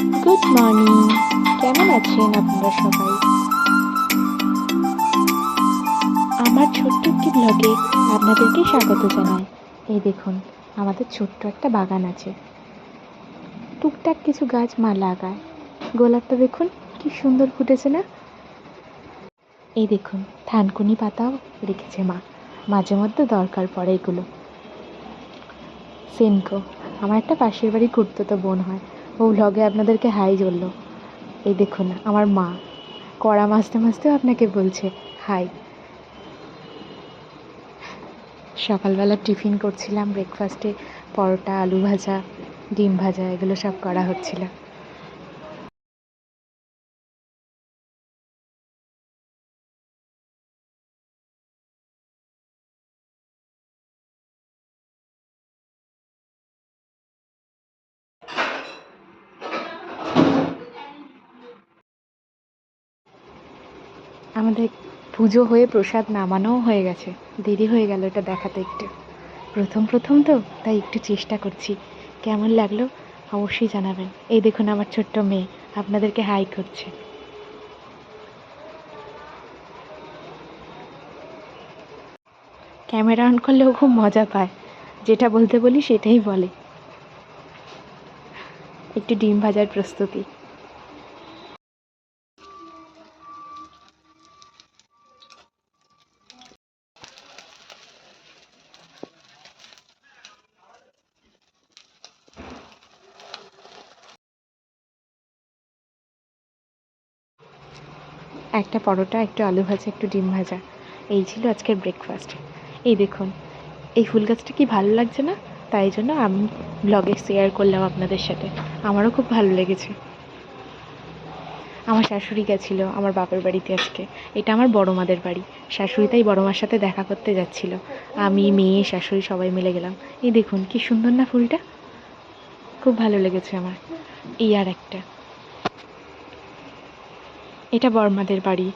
Good morning কেমন আছেন আপনারা সবাই? আমার ছোট্ট একটি ব্লগে আপনাদেরকে স্বাগত জানাই। এই দেখুন, আমাদের ছোট্ট একটা বাগান আছে। টুকটাক কিছু গাছ মা লাগায়। গোলাপটা দেখুন, কি সুন্দর ফুটেছে না? এই দেখুন, থানকুনি পাতাও রেখেছে মা। মাঝে মধ্যে দরকার পড়ে এগুলো। সেনকো, আমার একটা পাশের বাড়ি ঘুরতে তো বোন হয়। ও ভ্লগে আপনাদেরকে হাই বলল। এই দেখুন, আমার মা। কড়া মাঝতে মাঝতেও আপনাকে বলছে হাই সকালবেলা টিফিন করছিলাম ব্রেকফাস্টে পরোটা, আলু ভাজা, ডিম ভাজা, এগুলো সব করা হচ্ছিল। আমাদের পুজো হয়ে প্রসাদ নামানোও হয়ে গেছে। দেরি হয়ে গেল এটা দেখাতে একটু। প্রথম প্রথম তো, তাই একটু চেষ্টা করছি। কেমন লাগল? অবশ্যই জানাবেন। এই দেখুন আমার ছোট্ট মেয়ে, আপনাদেরকে হাই করছে। ক্যামেরা অন করলেও খুব মজা পায়। যেটা বলতে বলি সেটাই বলে। একটু ডিম ভাজার প্রস্তুতি। একটা পরোটা, একটু আলু ভাজা, একটু ডিম ভাজা। এই ছিল আজকের ব্রেকফাস্ট এই দেখুন, এই ফুল গাছটা কি ভালো লাগছে না? তাই জন্য আমি ব্লগে শেয়ার করলাম আপনাদের সাথে। আমারও খুব ভালো লেগেছে। আমার শাশুড়ি গেছিল, আমার বাপের বাড়িতে আজকে। এটা আমার বড় মাদের বাড়ি। শাশুড়ি তাই বড় মার সাথে দেখা করতে যাচ্ছিল। আমি, মেয়ে, শাশুড়ি সবাই মিলে গেলাম। এই দেখুন, কি সুন্দর না ফুলটা? খুব ভালো লেগেছে আমার। এই আর একটা। এটা বর্মাদের বাড়ি।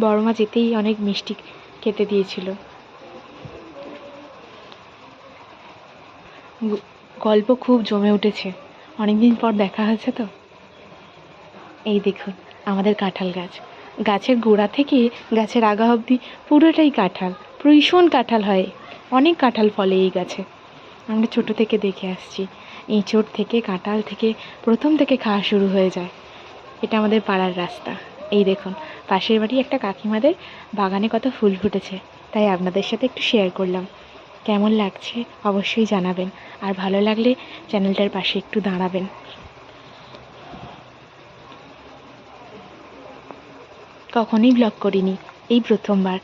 বর্মা যেতেই অনেক মিষ্টি খেতে দিয়েছিল। গল্প খুব জমে উঠেছে। অনেকদিন পর দেখা হয়েছে তো। এই দেখুন, আমাদের কাঁঠাল গাছ। গাছের গোড়া থেকে গাছের আগা অবধি পুরোটাই কাঁঠাল। ভীষণ কাঁঠাল হয়। অনেক কাঁঠাল ফলে এই গাছে। আমরা ছোটো থেকে দেখে আসছি। এঁচোড় থেকে, কাঁঠাল থেকে, প্রথম থেকে খাওয়া শুরু হয়ে যায়। এটা আমাদের পাড়ার রাস্তা। এই দেখুন, পাশের বাড়ি একটা কাকিমাদের বাগানে কত ফুল ফুটেছে। তাই আপনাদের সাথে একটু শেয়ার করলাম। কেমন লাগছে অবশ্যই জানাবেন। আর ভালো লাগলে চ্যানেলটার পাশে একটু দাঁড়াবেন। কখনোই ব্লগ করিনি, এই প্রথমবার।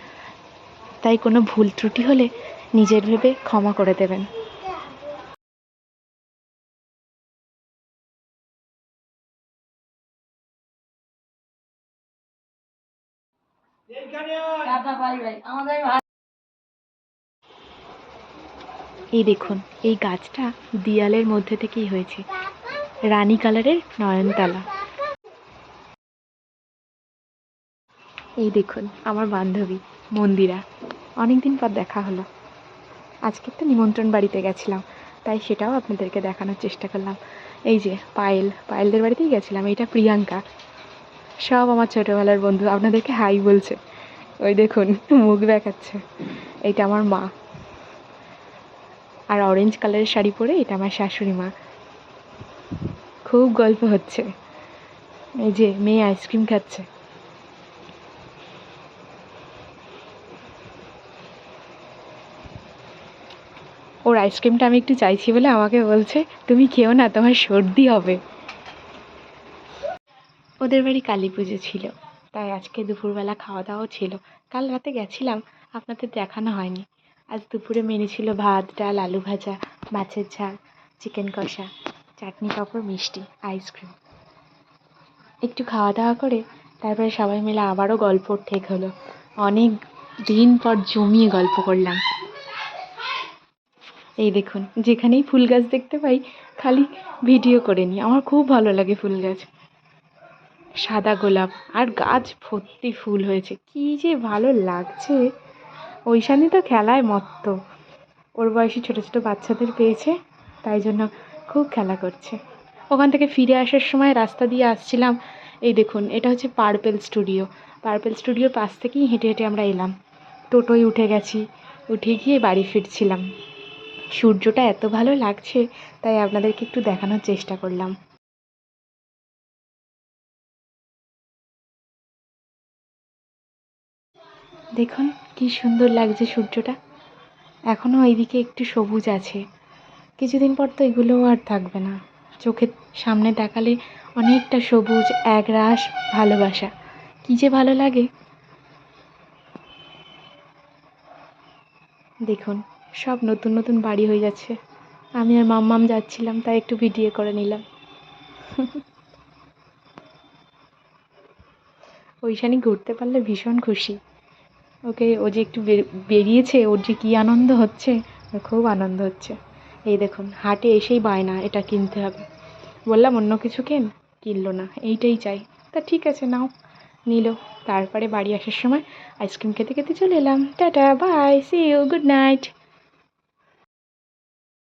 তাই কোনো ভুল ত্রুটি হলে নিজের ভেবে ক্ষমা করে দেবেন। এই দেখুন, এই গাছটা দেয়ালের মধ্যে থেকেই হয়েছে। রানী কালারের নয়নতারা এই দেখুন, আমার বান্ধবী, মন্দিরা। অনেকদিন পর দেখা হলো। আজকে একটা নিমন্ত্রণ বাড়িতে গেছিলাম, তাই সেটাও আপনাদেরকে দেখানোর চেষ্টা করলাম। এই যে, পায়েল, পায়েলদের বাড়িতেই গেছিলাম এটা প্রিয়াঙ্কা। সব আমার ছোটোবেলার বন্ধু, আপনাদেরকে হাই বলছে। ওই দেখুন, মুখ দেখাচ্ছে। এটা আমার মা। আর অরেঞ্জ কালারের শাড়ি পরে এটা আমার শাশুড়ি মা। খুব গল্প হচ্ছে। এই যে মেয়ে আইসক্রিম খাচ্ছে। ওর আইসক্রিমটা আমি একটু চাইছি বলে আমাকে বলছে, তুমি খেও না, তোমার সর্দি হবে। ওদের বাড়ি কালী পুজো ছিল। তাই আজকে দুপুরবেলা খাওয়া দাওয়াও ছিল। কাল রাতে গেছিলাম, আপনাদের দেখানো হয়নি। আজ দুপুরে মেনু ছিল ভাত, ডাল, আলু ভাজা, মাছের ঝাল, চিকেন কষা, চাটনি পাঁপড়, মিষ্টি, আইসক্রিম। একটু খাওয়া দাওয়া করে তারপরে সবাই মিলে আবারও গল্প ঠেক হলো অনেক দিন পর জমিয়ে গল্প করলাম। এই দেখুন, যেখানেই ফুল গাছ দেখতে পাই, খালি ভিডিও করে নিই। আমার খুব ভালো লাগে ফুল গাছ। সাদা গোলাপ আর গাছ ভর্তি ফুল হয়েছে। কি যে ভালো লাগছে। ওইখানে তো খেলায় মত্ত। ওর বয়সী ছোটো ছোটো বাচ্চাদের পেয়েছে, তাই জন্য খুব খেলা করছে। ওখান থেকে ফিরে আসার সময় রাস্তা দিয়ে আসছিলাম। এই দেখুন, এটা হচ্ছে পার্পেল স্টুডিও। পার্পেল স্টুডিওর পাশ থেকেই হেঁটে হেঁটে আমরা এলাম। টোটোয় উঠে গেছি, উঠে গিয়ে বাড়ি ফিরছিলাম। সূর্যটা এত ভালো লাগছে, তাই আপনাদেরকে একটু দেখানোর চেষ্টা করলাম। দেখুন, কি সুন্দর লাগছে সূর্যটা। এখনও এইদিকে একটু সবুজ আছে। কিছুদিন পর তো এগুলোও আর থাকবে না। চোখের সামনে তাকালে অনেকটা সবুজ এক একরাশ ভালোবাসা। কী যে ভালো লাগে। দেখুন, সব নতুন নতুন বাড়ি হয়ে যাচ্ছে। আমি আর মাম্মাম যাচ্ছিলাম, তাই একটু ভিডিও করে নিলাম। ওইখানে ঘুরতে পারলে ভীষণ খুশি। ওকে ও যে একটু বেরিয়েছে, ওর যে কী আনন্দ হচ্ছে খুব আনন্দ হচ্ছে। এই দেখুন, হাটে এসেই বায়না, এটা কিনতে হবে। বললাম, অন্য কিছু কেন? কিনলো না, এইটাই চাই। তা ঠিক আছে, নাও। নিল। তারপরে বাড়ি আসার সময় আইসক্রিম খেতে খেতে চলে এলাম। Tata, bye see you good night